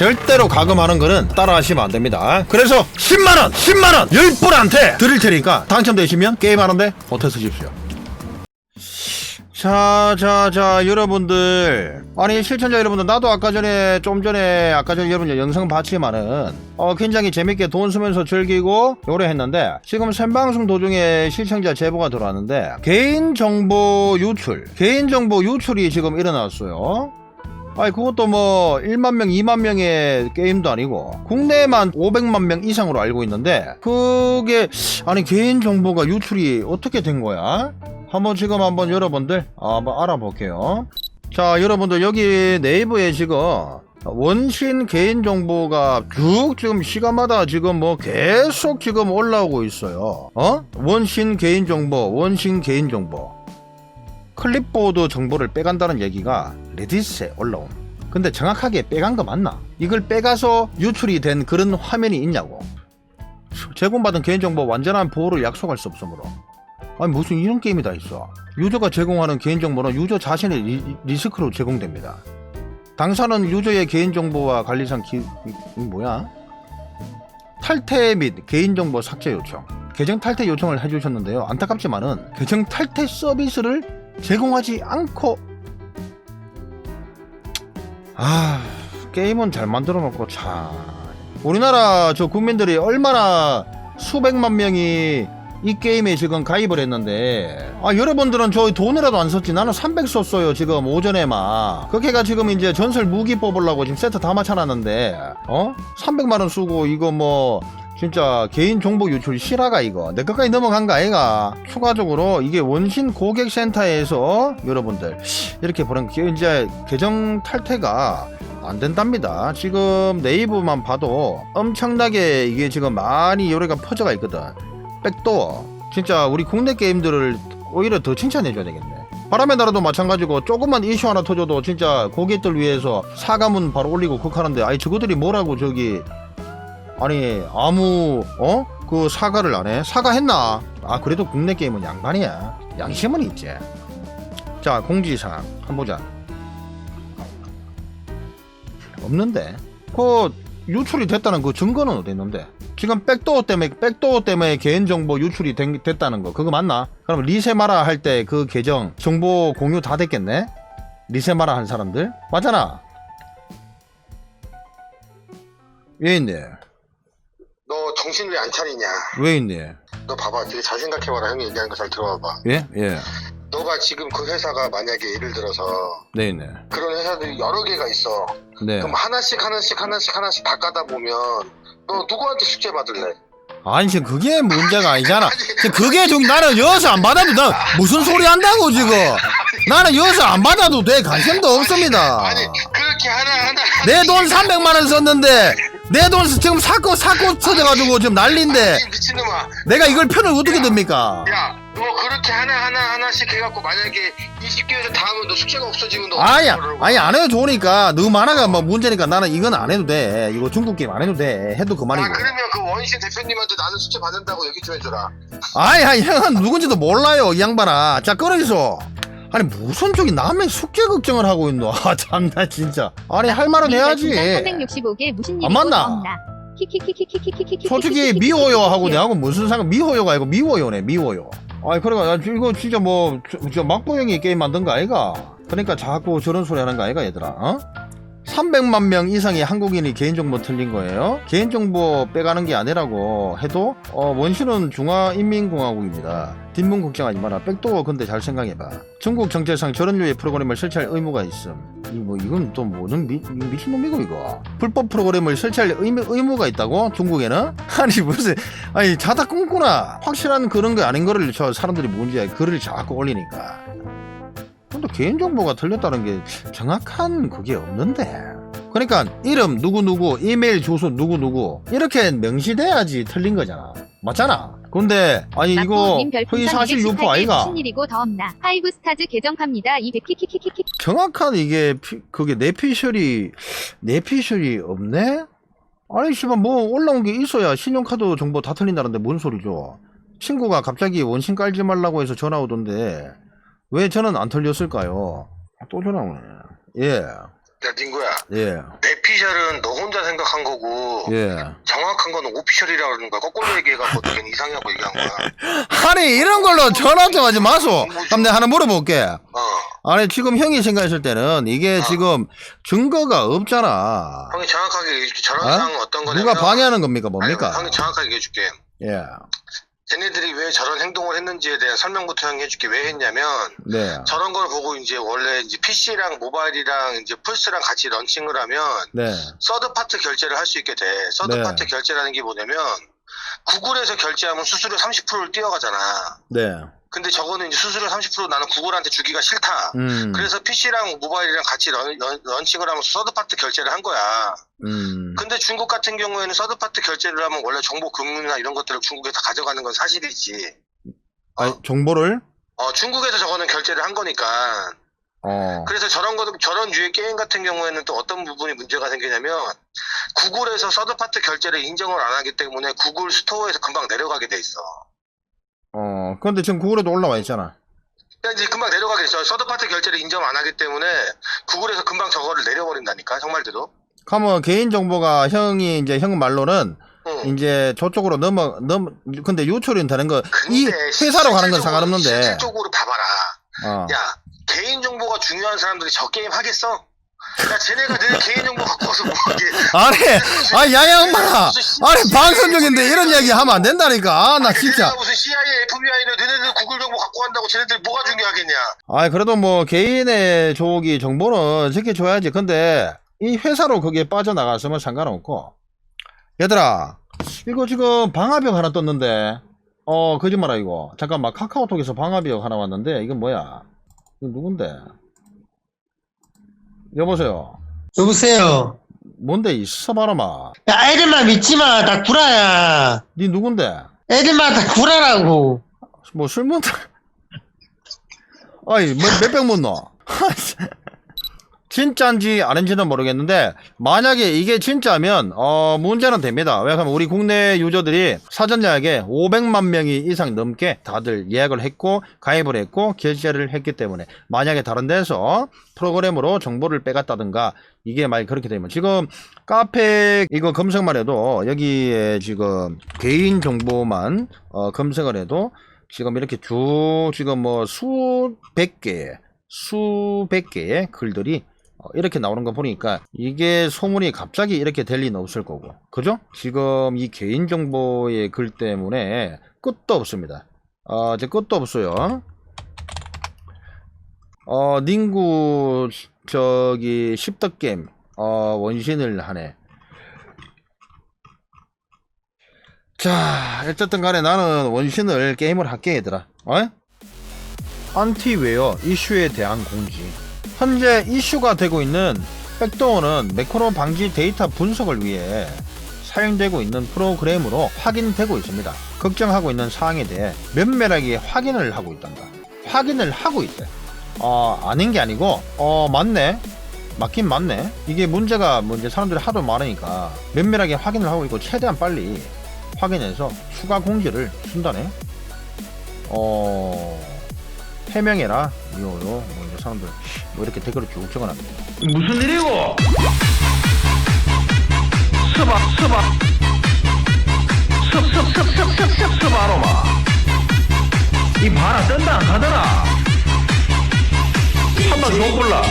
절대로 가금하는 거는 따라하시면 안 됩니다. 그래서 10만원, 10만원 10분한테 드릴 테니까 당첨되시면 게임하는데 버텨 쓰십시오. 자, 자, 자, 여러분들. 아니, 실천자 여러분들, 나도 아까 전에, 좀 전에, 아까 전에 여러분 영상 봤지만은, 어, 굉장히 재밌게 돈 쓰면서 즐기고, 요래 했는데, 지금 생방송 도중에 실천자 제보가 들어왔는데, 개인정보 유출, 개인정보 유출이 지금 일어났어요. 아니 그것도 뭐 1만 명, 2만 명의 게임도 아니고 국내만 500만 명 이상으로 알고 있는데 그게 아니 개인 정보가 유출이 어떻게 된 거야? 한번 지금 한번 여러분들 한번 알아볼게요. 자 여러분들 여기 네이버에 지금 원신 개인 정보가 쭉 지금 시간마다 지금 뭐 계속 지금 올라오고 있어요. 어? 원신 개인 정보, 원신 개인 정보. 클립보드 정보를 빼간다는 얘기가 레딧에 올라옴. 근데 정확하게 빼간 거 맞나? 이걸 빼가서 유출이 된 그런 화면이 있냐고. 제공받은 개인정보 완전한 보호를 약속할 수 없으므로. 아니 무슨 이런 게임이 다 있어. 유저가 제공하는 개인정보는 유저 자신의 리, 리스크로 제공됩니다. 당사는 유저의 개인정보와 관리상 기... 뭐야? 탈퇴 및 개인정보 삭제 요청. 계정 탈퇴 요청을 해주셨는데요. 안타깝지만은 계정 탈퇴 서비스를 제공하지 않고. 아 게임은 잘 만들어 놓고 참 우리나라 저 국민들이 얼마나 수백만 명이 이 게임에 지금 가입을 했는데. 아 여러분들은 저 돈이라도 안 썼지. 나는 300 썼어요 지금 오전에만 그렇게가 지금 이제 전설 무기 뽑으려고 지금 세트 다 맞춰놨는데. 어? 300만원 쓰고 이거 뭐 진짜 개인 정보 유출 실화가 이거 내 끝까지 넘어간 거 아이가 추가적으로 이게 원신 고객센터에서 여러분들 이렇게 보는 게 이제 계정 탈퇴가 안 된답니다. 지금 네이버만 봐도 엄청나게 이게 지금 많이 요래가 퍼져가 있거든. 백도어. 진짜 우리 국내 게임들을 오히려 더 칭찬해줘야 되겠네. 바람의 나라도 마찬가지고 조금만 이슈 하나 터져도 진짜 고객들 위해서 사과문 바로 올리고 극하는데 아이 저거들이 뭐라고 저기 아니 아무 어? 그 사과를 안 해? 사과했나? 아 그래도 국내 게임은 양반이야 양심은 있지 자 공지사항 한번 보자 없는데 그 유출이 됐다는 그 증거는 어디 있는데 지금 백도어 때문에 백도어 때문에 개인정보 유출이 된, 됐다는 거 그거 맞나? 그럼 리세마라 할 때 그 계정 정보 공유 다 됐겠네? 리세마라 한 사람들 맞잖아 얘인데 정신 왜 안 차리냐? 왜 있니? 너 봐봐, 되게 잘 생각해봐라. 형이 얘기하는 거 잘 들어봐봐. 예? 예. 너가 지금 그 회사가 만약에 예를 들어서 네네. 그런 회사들이 여러 개가 있어. 네. 그럼 하나씩 하나씩 하나씩 하나씩 다 까다 보면 너 누구한테 숙제 받을래? 아니 지금 그게 문제가 아니잖아. 지금 그게 좀 나는 여기서 안 받아도 나 무슨 소리 한다고 지금. 나는 여기서 안 받아도 돼 관심도 없습니다. 아니 그렇게 하나 하나. 내 돈 300만 원 썼는데 내 돈 지금 사고 사고 쳐져가지고 지금 난리인데. 이 미친놈아. 내가 이걸 편을 어떻게 듭니까? 야, 너 그렇게 하나 하나 하나씩 해갖고 만약에 20개월 다음은 너 숙제가 없어지면 너 아니야 아니 안 해도 좋으니까. 너 만화가 뭐 문제니까 나는 이건 안 해도 돼. 이거 중국 게임 안 해도 돼. 해도 그만이고. 아 그러면 그 원신 대표님한테 나는 숙제 받는다고 얘기 좀 해줘라. 아이 아이 형은 누군지도 몰라요 이 양반아. 자 끊어주소. 아니 무슨 쪽이 남의 숙제 걱정을 하고 있노? 아 참나 진짜. 아니 할 말은 해야지. 365개 무슨 아, 안 맞나? 솔직히 미워요 하고 내하고 무슨 상관 미워요가 아니고 미워요네 미워요. 아니 그러니까 이거 진짜 뭐 진짜 막보영이 게임 만든 거 아이가? 그러니까 자꾸 저런 소리 하는 거 아이가 얘들아 어? 300만 명 이상의 한국인이 개인정보 틀린 거예요. 개인정보 빼가는 게 아니라고 해도, 어, 원신은 중화인민공화국입니다. 뒷문 걱정하지 마라. 백도어 근데 잘 생각해봐. 중국 정체상 저런 류의 프로그램을 설치할 의무가 있음. 이 뭐, 이건 또 뭐는 미, 미친놈이고, 이거. 불법 프로그램을 설치할 의무, 의무가 있다고? 중국에는? 아니, 무슨, 아니, 자다 꿈꾸나. 확실한 그런 게 아닌 거를 저 사람들이 뭔지 글을 자꾸 올리니까. 근데 개인정보가 틀렸다는 게 정확한 그게 없는데. 그러니까 이름 누구누구, 이메일 주소 누구누구 이렇게 명시돼야지 틀린 거잖아. 맞잖아. 근데 아니 이거 별풍선 사실 유포 218개 아이가 무슨 일이고 더 없나? 하이브 스타즈 개정합니다. 200 키키키키키. 정확한 이게 피- 그게 내 피셜이 내 피셜이 없네? 아니 씨발 뭐 올라온 게 있어야 신용카드 정보 다 틀린다는데 뭔 소리죠? 친구가 갑자기 원신 깔지 말라고 해서 전화 오던데 왜 저는 안 틀렸을까요? 아, 또 전화 오네. 예. 야 닝구야 예. 내피셜은 너 혼자 생각한 거고 예. 정확한 거는 오피셜이라고 그러는 거야 거꾸로 얘기해갖고 되게 이상하고 얘기한 거야 아니 이런 걸로 전화 좀 하지 마소. 그럼 내가 하나 물어볼게. 어 아니 지금 형이 생각했을 때는 이게 어. 지금 증거가 없잖아. 형이 정확하게 얘기해줄게 저런 어? 상황은 어떤 거냐면 누가 방해하는 겁니까 아니, 뭡니까? 형이 정확하게 얘기해줄게 예. 쟤네들이 왜 저런 행동을 했는지에 대한 설명부터 형이 해줄게 왜 했냐면 네. 저런 걸 보고 이제 원래 이제 PC랑 모바일이랑 이제 플스랑 같이 런칭을 하면 네. 서드 파트 결제를 할 수 있게 돼. 서드 네. 파트 결제라는 게 뭐냐면 구글에서 결제하면 수수료 30%를 띄어가잖아. 네. 근데 저거는 이제 수수료 30% 나는 구글한테 주기가 싫다. 음. 그래서 PC랑 모바일이랑 같이 런, 런, 런 칭을 하면서 서드 파트 결제를 한 거야. 음. 근데 중국 같은 경우에는 서드 파트 결제를 하면 원래 정보 금융이나 이런 것들을 중국에서 가져가는 건 사실이지. 아니, 정보를 어, 중국에서 저거는 결제를 한 거니까. 어. 그래서 저런 거, 저런 유의 게임 같은 경우에는 또 어떤 부분이 문제가 생기냐면, 구글에서 서드파트 결제를 인정을 안 하기 때문에 구글 스토어에서 금방 내려가게 돼 있어. 어. 근데 지금 구글에도 올라와 있잖아. 그러니까 이제 금방 있어. 서드파트 결제를 인정 안 하기 때문에 구글에서 금방 저거를 내려버린다니까, 정말대로. 그러면 개인 정보가 형이 이제 형 말로는 응. 이제 저쪽으로 넘어 넘 근데 유출은 되는 거 이 회사로 가는 건 상관없는데. 실질적으로 봐봐라. 어. 야, 개인정보가 중요한 사람들이 저 게임 하겠어? 야, 쟤네가 내 개인정보 갖고 와서 뭐 하게. 아니, 아니 야야 엄마. 아니 방송 중인데 이런 이야기 하면 안 된다니까. 아, 나 진짜. 무슨 CIA, FBI는 너네들 구글 정보 갖고 간다고 쟤네들이 뭐가 중요하겠냐? 아이 그래도 뭐 개인의 저기 정보는 지켜줘야지. 근데 이 회사로 거기에 빠져나갔으면 상관없고. 얘들아, 이거 지금 방화벽 하나 떴는데. 어 거짓말 아니고. 잠깐만 카카오톡에서 방화벽 하나 왔는데 이건 뭐야? 이거 누군데? 여보세요. 여보세요. 뭔데 이 서바라마. 야, 애들만 믿지 마. 다 구라야. 니 누군데? 애들만 다 구라라고. 뭐 술 먹다. 아이 몇병 묻노? 진짜인지 아닌지는 모르겠는데 만약에 이게 진짜면 어 문제는 됩니다. 왜냐하면 우리 국내 유저들이 사전 예약에 500만 명이 이상 넘게 다들 예약을 했고 가입을 했고 결제를 했기 때문에 만약에 다른 데서 프로그램으로 정보를 빼갔다든가 이게 만약 그렇게 되면 지금 카페 이거 검색만 해도 여기에 지금 개인 정보만 어, 검색을 해도 지금 이렇게 쭉 지금 뭐 수백 개 수백 개의 글들이 어, 이렇게 나오는 거 보니까 이게 소문이 갑자기 이렇게 될 리는 없을 거고. 그죠? 지금 이 개인정보의 글 때문에 끝도 없습니다. 어, 이제 끝도 없어요. 어, 닝구 저기 십덕게임 어, 원신을 하네. 자 어쨌든 간에 나는 원신을 게임을 할게 얘들아. 어? 안티웨어 이슈에 대한 공지 현재 이슈가 되고 있는 백도어는 매크로 방지 데이터 분석을 위해 사용되고 있는 프로그램으로 확인되고 있습니다. 걱정하고 있는 사항에 대해 면밀하게 확인을 하고 있단다. 확인을 하고 있대. 어, 아닌 게 아니고, 어, 맞네. 맞긴 맞네. 이게 문제가 뭐 이제 사람들이 하도 많으니까 면밀하게 확인을 하고 있고 최대한 빨리 확인해서 추가 공지를 준다네. 어, 해명해라. 이거로 뭐 이제 사람들 뭐 이렇게 댓글을 쭉 적어놨네. 무슨 일이고? 스바 스바 습습습습습습 스바로마 이 바라 뜬다 안 가더라 한번 더 골라